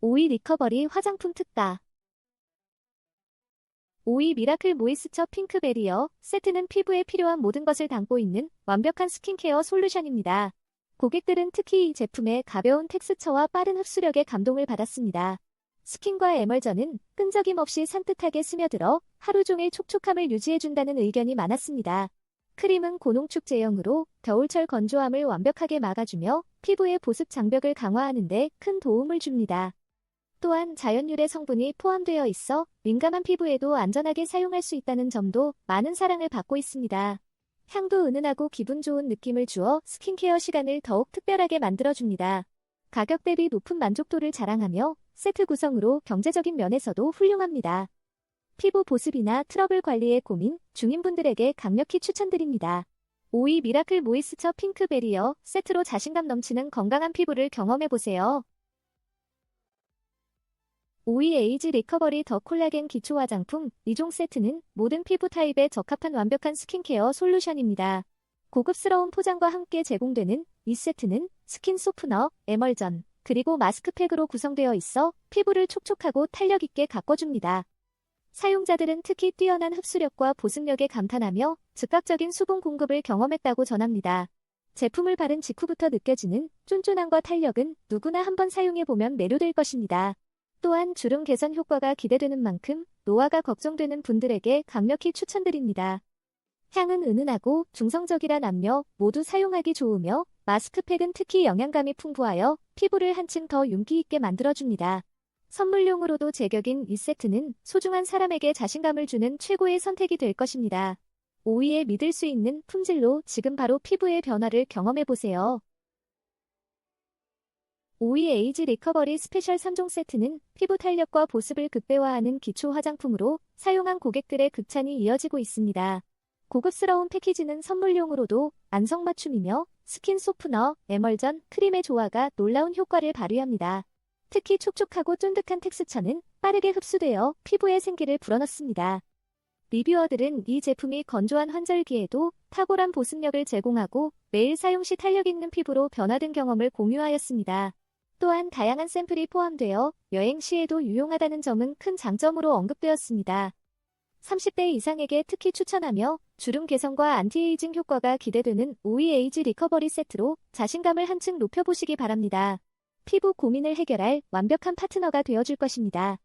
오이 리커버리 화장품 특가 5위 미라클 모이스처 핑크 베리어 세트는 피부에 필요한 모든 것을 담고 있는 완벽한 스킨케어 솔루션입니다. 고객들은 특히 이 제품의 가벼운 텍스처와 빠른 흡수력에 감동을 받았습니다. 스킨과 에멀전은 끈적임 없이 산뜻하게 스며들어 하루 종일 촉촉함을 유지해준다는 의견이 많았습니다. 크림은 고농축 제형으로 겨울철 건조함을 완벽하게 막아주며 피부의 보습 장벽을 강화하는 데 큰 도움을 줍니다. 또한 자연유래 성분이 포함되어 있어 민감한 피부에도 안전하게 사용할 수 있다는 점도 많은 사랑을 받고 있습니다. 향도 은은하고 기분 좋은 느낌을 주어 스킨케어 시간을 더욱 특별하게 만들어줍니다. 가격 대비 높은 만족도를 자랑하며 세트 구성으로 경제적인 면에서도 훌륭합니다. 피부 보습이나 트러블 관리에 고민 중인분들에게 강력히 추천드립니다. 5위 미라클 모이스처 핑크 베리어 세트로 자신감 넘치는 건강한 피부를 경험해보세요. 5위 에이지 리커버리 더 콜라겐 기초 화장품 2종 세트는 모든 피부 타입에 적합한 완벽한 스킨케어 솔루션입니다. 고급스러운 포장과 함께 제공되는 이 세트는 스킨 소프너, 에멀전, 그리고 마스크팩으로 구성되어 있어 피부를 촉촉하고 탄력 있게 가꿔줍니다. 사용자들은 특히 뛰어난 흡수력과 보습력에 감탄하며 즉각적인 수분 공급을 경험했다고 전합니다. 제품을 바른 직후부터 느껴지는 쫀쫀함과 탄력은 누구나 한번 사용해보면 매료될 것입니다. 또한 주름 개선 효과가 기대되는 만큼 노화가 걱정되는 분들에게 강력히 추천드립니다. 향은 은은하고 중성적이라 남녀 모두 사용하기 좋으며 마스크팩은 특히 영양감이 풍부하여 피부를 한층 더 윤기 있게 만들어줍니다. 선물용으로도 제격인 이 세트는 소중한 사람에게 자신감을 주는 최고의 선택이 될 것입니다. 5위에 믿을 수 있는 품질로 지금 바로 피부의 변화를 경험해보세요. 5위 에이지 리커버리 스페셜 3종 세트는 피부 탄력과 보습을 극대화하는 기초 화장품으로 사용한 고객들의 극찬이 이어지고 있습니다. 고급스러운 패키지는 선물용으로도 안성맞춤이며 스킨 소프너, 에멀전, 크림의 조화가 놀라운 효과를 발휘합니다. 특히 촉촉하고 쫀득한 텍스처는 빠르게 흡수되어 피부에 생기를 불어넣습니다. 리뷰어들은 이 제품이 건조한 환절기에도 탁월한 보습력을 제공하고 매일 사용 시 탄력 있는 피부로 변화된 경험을 공유하였습니다. 또한 다양한 샘플이 포함되어 여행 시에도 유용하다는 점은 큰 장점으로 언급되었습니다. 30대 이상에게 특히 추천하며 주름 개선과 안티에이징 효과가 기대되는 5위 에이지 리커버리 세트로 자신감을 한층 높여보시기 바랍니다. 피부 고민을 해결할 완벽한 파트너가 되어줄 것입니다.